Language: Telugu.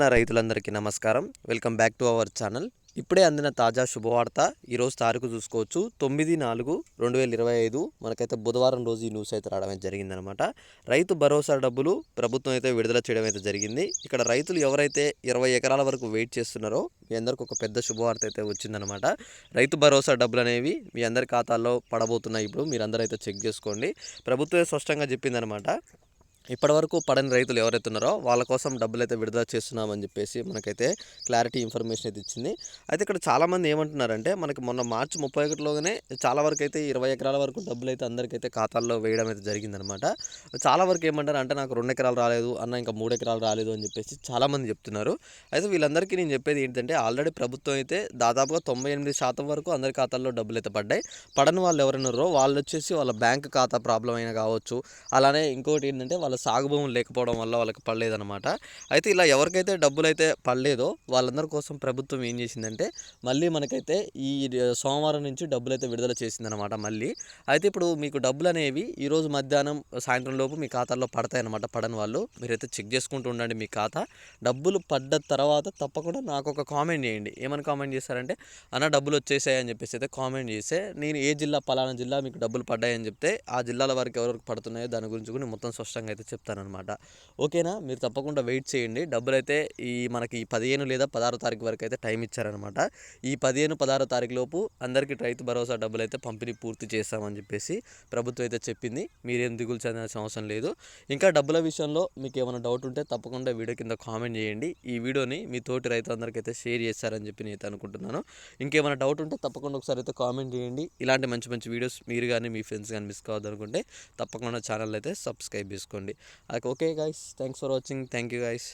నా రైతులందరికీ నమస్కారం. Welcome back to our channel. ఇప్పుడే అందిన తాజా శుభవార్త ఈరోజు తారీఖు చూసుకోవచ్చు. తొమ్మిది నాలుగు రెండు వేల ఇరవై ఐదు మనకైతే బుధవారం రోజు ఈ న్యూస్ అయితే రావడం జరిగిందనమాట రైతు భరోసా డబ్బులు ప్రభుత్వం అయితే విడుదల చేయడం అయితే జరిగింది. ఇక్కడ రైతులు ఎవరైతే ఇరవై ఎకరాల వరకు వెయిట్ చేస్తున్నారో మీ అందరికి ఒక పెద్ద శుభవార్త అయితే వచ్చిందనమాట రైతు భరోసా డబ్బులు అనేవి మీ అందరి ఖాతాల్లో పడబోతున్నాయి. ఇప్పుడు మీరందరూ అయితే చెక్ చేసుకోండి. ప్రభుత్వమే స్పష్టంగా చెప్పిందనమాట ఇప్పటివరకు పడని రైతులు ఎవరైతే ఉన్నారో వాళ్ళ కోసం డబ్బులు అయితే విడుదల చేస్తున్నామని చెప్పేసి మనకైతే క్లారిటీ ఇన్ఫర్మేషన్ అయితే ఇచ్చింది. అయితే ఇక్కడ చాలామంది ఏమంటున్నారంటే మనకి మొన్న మార్చి ముప్పై ఒకటిలోనే చాలా వరకు అయితే ఇరవై ఎకరాల వరకు డబ్బులు అయితే అందరికైతే ఖాతాల్లో వేయడం అయితే జరిగిందనమాట చాలా వరకు ఏమంటారు అంటే నాకు రెండు ఎకరాలు రాలేదు అన్న ఇంకా మూడు ఎకరాలు రాలేదు అని చెప్పేసి చాలామంది చెప్తున్నారు. అయితే వీళ్ళందరికీ నేను చెప్పేది ఏంటంటే ఆల్రెడీ ప్రభుత్వం అయితే దాదాపుగా తొంభై ఎనిమిది శాతం వరకు అందరి ఖాతాల్లో డబ్బులు అయితే పడ్డాయి. పడని వాళ్ళు ఎవరైనారో వాళ్ళు వచ్చేసి వాళ్ళ బ్యాంక్ ఖాతా ప్రాబ్లం అయినా కావచ్చు. అలానే ఇంకోటి ఏంటంటే వాళ్ళ సాగు భూములు లేకపోవడం వల్ల వాళ్ళకి పడలేదన్నమాట. అయితే ఇలా ఎవరికైతే డబ్బులు అయితే పడలేదో వాళ్ళందరి కోసం ప్రభుత్వం ఏం చేసిందంటే మళ్ళీ మనకైతే ఈ సోమవారం నుంచి డబ్బులు అయితే విడుదల చేసిందనమాట మళ్ళీ. అయితే ఇప్పుడు మీకు డబ్బులు అనేవి ఈరోజు మధ్యాహ్నం సాయంత్రం లోపు మీ ఖాతాలో పడతాయన్నమాట పడని వాళ్ళు. మీరైతే చెక్ చేసుకుంటూ ఉండండి మీ ఖాతా. డబ్బులు పడ్డ తర్వాత తప్పకుండా నాకు ఒక కామెంట్ చేయండి. ఏమని కామెంట్ చేస్తారంటే అన్న డబ్బులు వచ్చేసాయి అని చెప్పేసి అయితే కామెంట్ చేస్తే నేను ఏ జిల్లా పలానా జిల్లా మీకు డబ్బులు పడ్డాయని చెప్తే ఆ జిల్లాల వారికి ఎవరికి పడుతున్నాయో దాని గురించి కూడా మొత్తం స్పష్టంగా అయితే చెప్తానమాట ఓకేనా? మీరు తప్పకుండా వెయిట్ చేయండి. డబ్బులు అయితే ఈ మనకి పదిహేను లేదా పదహారు తారీఖు వరకు అయితే టైం ఇచ్చారనమాట ఈ పదిహేను పదహారు తారీఖు లోపు అందరికీ రైతు భరోసా డబ్బులు అయితే పంపిణీ పూర్తి చేస్తామని చెప్పేసి ప్రభుత్వం అయితే చెప్పింది. మీరేం దిగులు చెందాల్సిన అవసరం లేదు. ఇంకా డబ్బుల విషయంలో మీకు ఏమైనా డౌట్ ఉంటే తప్పకుండా వీడియో కింద కామెంట్ చేయండి. ఈ వీడియోని మీ తోటి రైతులందరికీ అయితే షేర్ చేస్తారని చెప్పి నేను అనుకుంటున్నాను. ఇంకేమైనా డౌట్ ఉంటే తప్పకుండా ఒకసారి అయితే కామెంట్ చేయండి. ఇలాంటి మంచి మంచి వీడియోస్ మీరు కానీ మీ ఫ్రెండ్స్ కానీ మిస్ కావద్దనుకుంటే తప్పకుండా ఛానల్ అయితే సబ్స్క్రైబ్ చేసుకోండి. ಅದಕ್ಕೆ okay guys thanks for watching thank you guys